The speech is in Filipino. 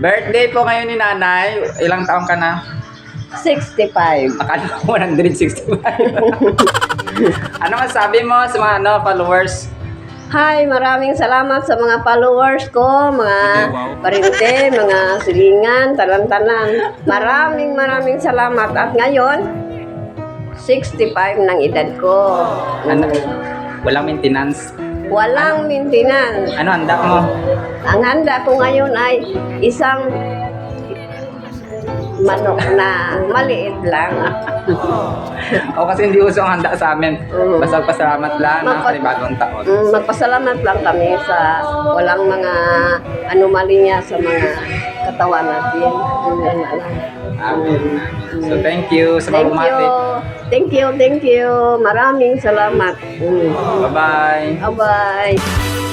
Birthday po ngayon ni nanay. Ilang taong ka na? 65. Akala ko 165. ano masabi mo sa mga ano, followers? Hi, maraming salamat sa mga followers ko, mga parinte, mga silingan, tanan-tanan. Maraming maraming salamat. At ngayon, 65 ng edad ko. Ano? Walang maintenance. Walang maintenance. Ano handa mo? Ang handa ko ngayon ay isang manok na maliit lang. O kasi hindi uso ang handa sa amin. Mm. Basta pasalamat lang na Magpa- panibagong taon. Mm, magpasalamat lang kami sa walang mga anomaly niya sa mga katawan natin. Lang. Amen. So thank you sa mga Thank you. bumati. Thank you, thank you. Maraming salamat. Mm. Bye-bye. Bye-bye.